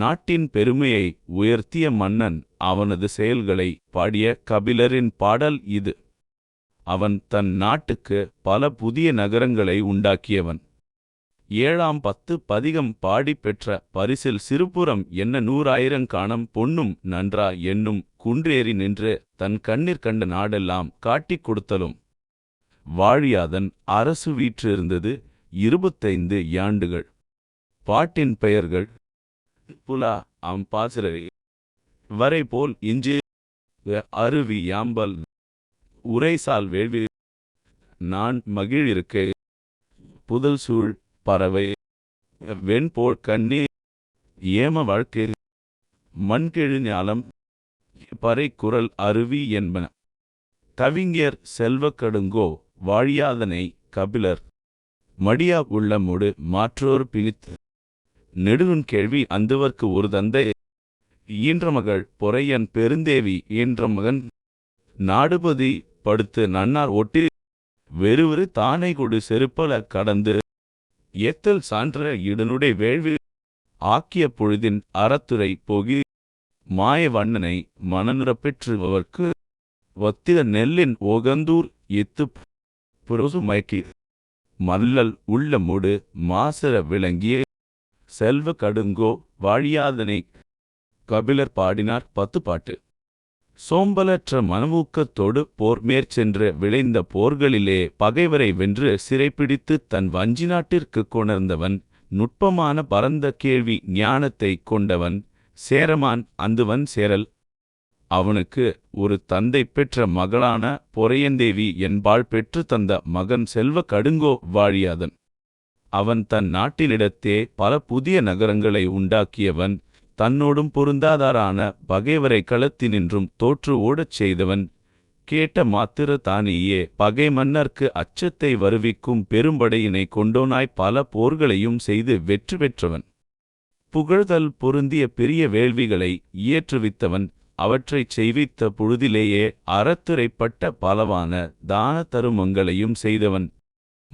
நாட்டின் பெருமையை உயர்த்திய மன்னன் அவனது செயல்களை பாடிய கபிலரின் பாடல் இது. அவன் தன் நாட்டுக்கு பல புதிய நகரங்களை உண்டாக்கியவன். ஏழாம் பத்து பதிகம் பாடி பெற்ற பரிசில் சிறுபுறம் என்ன நூறாயிரங்காணம் பொன்னும் நன்றா என்னும் குன்றேறி நின்று தன் கண்ணீர் கண்ட நாடெல்லாம் காட்டிக் கொடுத்தலும். வாழியாதன் அரசு வீற்றிருந்தது இருபத்தைந்து யாண்டுகள். பாட்டின் பெயர்கள் புலா அம்பாசிரரை வரை போல் இஞ்சு அருவி யாம்பல் உரைசால் வேள்வி நான் மகிழிருக்கை. புதல் சூழ் பறவை வெண்போல் கண்ணி ஏம வாழ்க்கை மண்கெழு ஞாலம் பறை குரல் அருவி என்பன. கவிஞர் செல்வக்கடுங்கோ வாழியாதனை கபிலர் மடியா உள்ளமுடு மாற்றோர் பிணித்து நெடுநுண் கேள்வி அந்துவர்க்கு ஒரு தந்தை. ஈன்ற மகள் பொறையன் பெருந்தேவி ஈன்ற மகன். நாடுபதி படுத்து நன்னார் ஒட்டி வெறுவரு தானை கொடு செருப்பல கடந்து. ஏத்தல் சான்ற இடனுடைய வேள்வி ஆக்கிய பொழுதின் அறத்துறை போகி. மாய வண்ணனை மனநிறப்பெற்றுபவர்க்கு வத்திர நெல்லின் ஓகந்தூர் எத்து புரோசு மயக்கி. மல்லல் உள்ளமுடு மாசர விளங்கிய செல்வ கடுங்கோ வாழியாதனை. கபிலர் பாடினார் பத்து பாட்டு. சோம்பலற்ற மனமூக்கத்தோடு போர் மேற்சென்று விளைந்த போர்களிலே பகைவரை வென்று சிறைப்பிடித்து தன் வஞ்சி நாட்டிற்கு கொணர்ந்தவன் நுட்பமான பரந்த கேள்வி ஞானத்தை கொண்டவன் சேரமான் அந்துவன் சேரல். அவனுக்கு ஒரு தந்தை பெற்ற மகளான பொறையந்தேவி என்பாள் பெற்று தந்த மகன் செல்வ கடுங்கோ வாழியாதன். அவன் தன் நாட்டினிடத்தே பல புதிய நகரங்களை உண்டாக்கியவன் தன்னோடும் பொருந்தாதாரான பகைவரை களத்தினின்றும் தோற்று ஓடச் செய்தவன் கேட்ட மாத்திர தானேயே பகை மன்னர்க்கு அச்சத்தை வருவிக்கும் பெரும்படையினை கொண்டோனாய் பல போர்களையும் செய்து வெற்றி பெற்றவன். புகழ்தல் பொருந்திய பெரிய வேள்விகளை இயற்றுவித்தவன் அவற்றைச் செய்வித்த பொழுதிலேயே அறத்துரைப்பட்ட பலவான தான தருமங்களையும் செய்தவன்.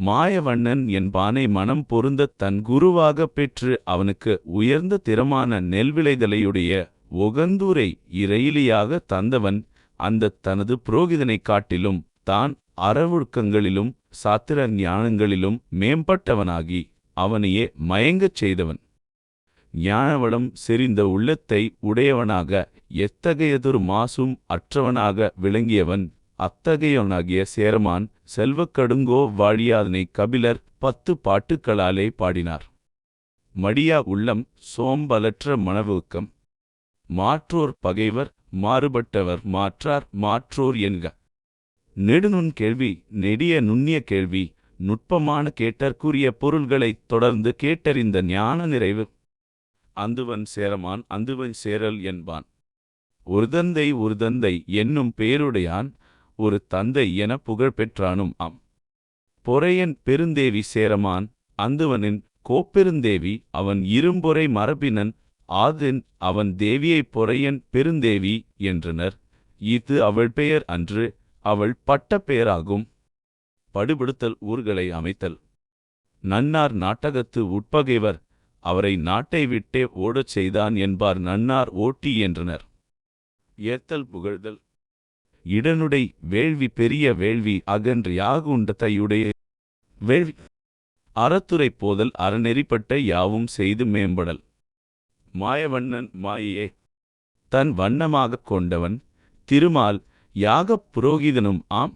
மாயவண்ணன் என்பானை மனம் பொருந்தத் தன் குருவாகப் பெற்று அவனுக்கு உயர்ந்த திறமான நெல்விளைதலையுடைய ஒகந்தூரை இறையிலியாக தந்தவன் அந்தத் தனது புரோகிதனைக் காட்டிலும் தான் அறவொழுக்கங்களிலும் சாத்திர ஞானங்களிலும் மேம்பட்டவனாகி அவனையே மயங்கச் செய்தவன். ஞானவளம் செறிந்த உள்ளத்தை உடையவனாக எத்தகையதொரு மாசும் அற்றவனாக விளங்கியவன். அத்தகையவனாகிய சேரமான் செல்வக்கடுங்கோ வாழியாதனை கபிலர் பத்து பாட்டுக்களாலே பாடினார். மடியா உள்ளம் சோம்பலற்ற மனவுக்கம். மாற்றோர் பகைவர் மாறுபட்டவர் மாற்றார் மாற்றோர் என்க. நெடுநுண் கேள்வி நெடிய நுண்ணிய கேள்வி நுட்பமான கேட்டற்குரிய பொருள்களைத் தொடர்ந்து கேட்டறிந்த ஞான நிறைவு. அந்துவன் சேரமான் அந்துவன் சேரல் என்பான். ஒரு தந்தை ஒரு தந்தை என்னும் பேருடையான் ஒரு தந்தை என புகழ் பெற்றானும் ஆம். பொறையன் பெருந்தேவி சேரமான் அந்துவனின் கோப்பெருந்தேவி அவன் இரும்பொறை மரபினன் ஆதின் அவன் தேவியைப் பொறையன் பெருந்தேவி என்றனர். இது அவள் பெயர் அன்று அவள் பட்ட பெயராகும். படுபடுத்தல் ஊர்களை அமைத்தல். நன்னார் நாட்டகத்து உட்பகைவர் அவரை நாட்டை விட்டே ஓடச் செய்தான் என்பார் நன்னார் ஓட்டி என்றனர். ஏத்தல் புகழ்தல். இடனுடை வேள்வி பெரிய வேள்வி அகன்று யாகுண்டத்தையுடைய வேள்வி. அறத்துரை போதல் அறநெறிப்பட்ட யாவும் செய்து மேம்படல். மாயவண்ணன் மாயையே. தன் வண்ணமாகக் கொண்டவன் திருமால் யாகப் புரோகிதனும் ஆம்.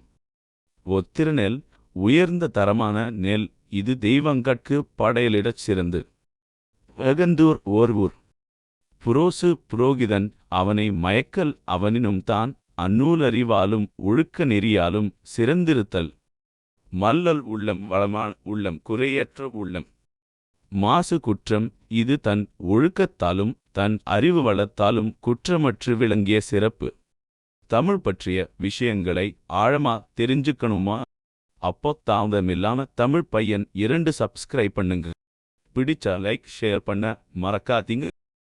ஒத்திர நெல் உயர்ந்த தரமான நெல் இது தெய்வங்கட்கு படையலிடச் சிறந்து. அகந்தூர் ஓர்வூர். புரோசு புரோகிதன் அவனை மயக்கல் அவனினும் தான் அந்நூலறிவாலும் ஒழுக்க நெறியாலும் சிறந்திருத்தல். மல்லல் உள்ளம் வளமான உள்ளம் குறையற்ற உள்ளம். மாசு குற்றம் இது தன் ஒழுக்கத்தாலும் தன் அறிவு வளத்தாலும் குற்றமற்று விளங்கிய சிறப்பு. தமிழ் பற்றிய விஷயங்களை ஆழமா தெரிஞ்சுக்கணுமா? அப்போ தாமதமில்லாம தமிழ் பையன் இரண்டு சப்ஸ்கிரைப் பண்ணுங்க. பிடிச்சா லைக் ஷேர் பண்ண மறக்காதீங்க.